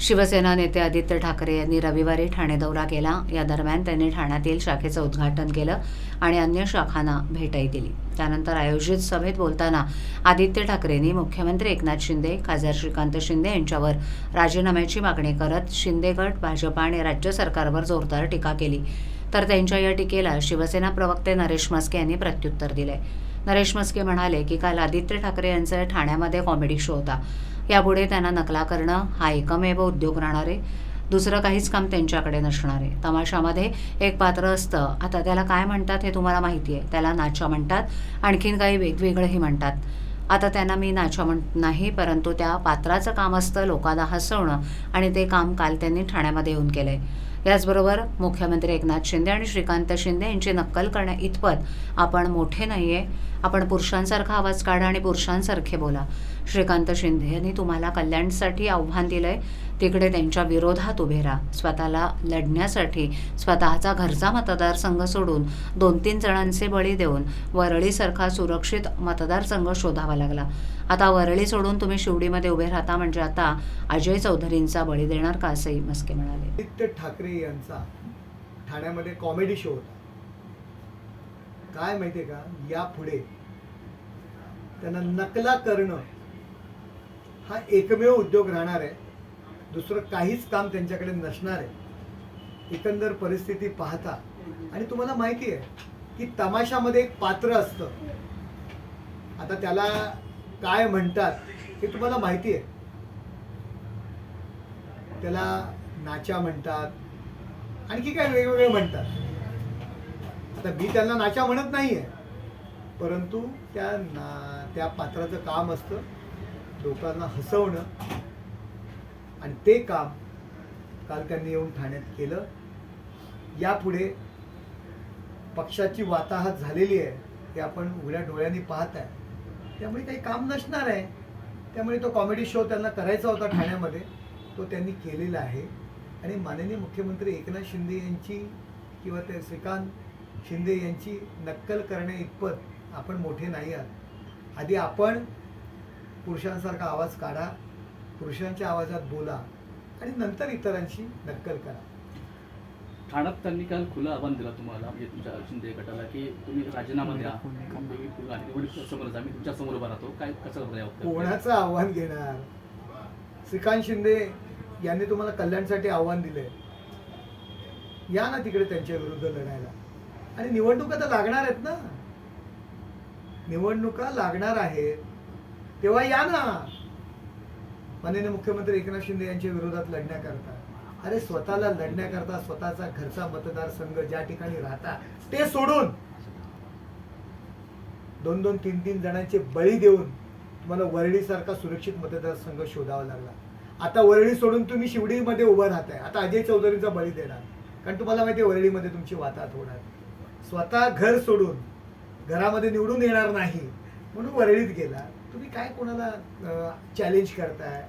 शिवसेना नेते आदित्य ठाकरे यांनी रविवारी ठाणे दौरा केला. या दरम्यान त्यांनी ठाण्यातील शाखेचं उद्घाटन केलं आणि अन्य शाखांना भेटही दिली. त्यानंतर आयोजित सभेत बोलताना आदित्य ठाकरेंनी मुख्यमंत्री एकनाथ शिंदे खासदार श्रीकांत शिंदे यांच्यावर राजीनाम्याची मागणी करत शिंदे गट भाजपा आणि राज्य सरकारवर जोरदार टीका केली. तर त्यांच्या या टीकेला शिवसेना प्रवक्ते नरेश मस्के यांनी प्रत्युत्तर दिले नरेश मस्के म्हणाले की काल आदित्य ठाकरे यांचा ठाण्यामध्ये कॉमेडी शो होता. यापुढे त्यांना नकला करणं हा एकमेव उद्योग राहणार. आहे दुसरं काहीच काम त्यांच्याकडे नसणार. आहे तमाशामध्ये एक पात्र असतं. आता त्याला काय म्हणतात हे तुम्हाला माहिती आहे. त्याला नाचा म्हणतात. आणखीन काही वेगवेगळंही म्हणतात. आता त्यांना मी नाचा म्हणत नाही परंतु त्या पात्राचं काम असतं लोकांना हसवणं आणि ते काम काल त्यांनी ठाण्यामध्ये येऊन केलंय. याचबरोबर मुख्यमंत्री एकनाथ शिंदे आणि श्रीकांत शिंदे यांची नक्कल करण्या इतपत आपण मोठे नाहीये. आपण पुरुषांसारखा आवाज काढा आणि पुरुषांसारखे बोला. श्रीकांत शिंदे यांनी तुम्हाला कल्याणसाठी आव्हान दिलंय. तिकडे त्यांच्या विरोधात उभे राहा. स्वतःला लढण्यासाठी स्वतःचा घरचा मतदारसंघ सोडून दोन तीन जणांचे बळी देऊन वरळीसारखा सुरक्षित मतदारसंघ शोधावा लागला. आता वरळी सोडून तुम्ही शिवडीमध्ये उभे राहता म्हणजे आता अजय चौधरींचा बळी देणार का असंही मस्के म्हणाले. आदित्य ठाकरे यांचा ठाण्यामध्ये कॉमेडी शो होता. काय माहितीये का? यापुढे त्यांना नकला करणं हा एकमेव उद्योग राहणार आहे. दुसरं काहीच काम त्यांच्याकडे नसणार आहे. एकंदर परिस्थिती पाहता. आणि तुम्हाला माहिती आहे की तमाशामध्ये एक पात्र असतं. आता त्याला काय म्हणतात हे तुम्हाला माहिती आहे. त्याला नाचा म्हणतात. आणखी काय वेगवेगळे म्हणतात. आता मी त्यांना नाचा म्हणत नाहीये. परंतु त्या ना त्या पात्राचं काम असतं. लोकांना हसवणं आणि ते काम काल त्यांनी येऊन ठाण्यात केलं. यापुढे पक्षाची वाताहत झालेली आहे ते आपण उघड्या डोळ्यांनी पाहत आहे. त्यामुळे काही काम नसणार आहे. त्यामुळे तो कॉमेडी शो त्यांना करायचा होता ठाण्यामध्ये. तो त्यांनी केलेला आहे. आणि माननीय मुख्यमंत्री एकनाथ शिंदे यांची किंवा ते श्रीकांत शिंदे यांची नक्कल करण्या इतपत आपण मोठे नाही आहात. आधी आपण पुरुषांसारखा आवाज काढा पुरुषांच्या आवाजात बोला आणि नंतर इतरांची नक्कल करा. ठाण्यात त्यांनी काल खुलं आव्हान दिलं तुम्हाला म्हणजे तुमच्या शिंदे गटाला की तुम्ही राजीनामा द्या. समोर जा मी तुमच्यासमोर उभा राहतो. काय कसं? कोणाचं आव्हान घेणार? श्रीकांत शिंदे यांनी तुम्हाला कल्याणसाठी आव्हान दिलंय. या ना तिकडे त्यांच्या विरुद्ध लढायला. आणि निवडणुका तर लागणार आहेत ना. निवडणुका लागणार आहेत. तेव्हा या ना. माननीय मुख्यमंत्री एकनाथ शिंदे यांच्या विरोधात लढण्याकरता अरे स्वतःला लढण्याकरता स्वतःचा घरचा मतदारसंघ ज्या ठिकाणी राहता ते सोडून दोन दोन तीन तीन जणांचे बळी देऊन तुम्हाला वरळीसारखा सुरक्षित मतदारसंघ शोधावा लागला. आता वरळी सोडून तुम्ही शिवडीमध्ये उभं राहताय. आता अजय चौधरीचा बळी देणार. कारण तुम्हाला माहिती आहे वरळीमध्ये तुमची वाताहत होणार. स्वतः घर सोडून घरामध्ये निवडून येणार नाही. म्हणून वरळीत गेला. तुम्ही काय कोणाला चॅलेंज करताय?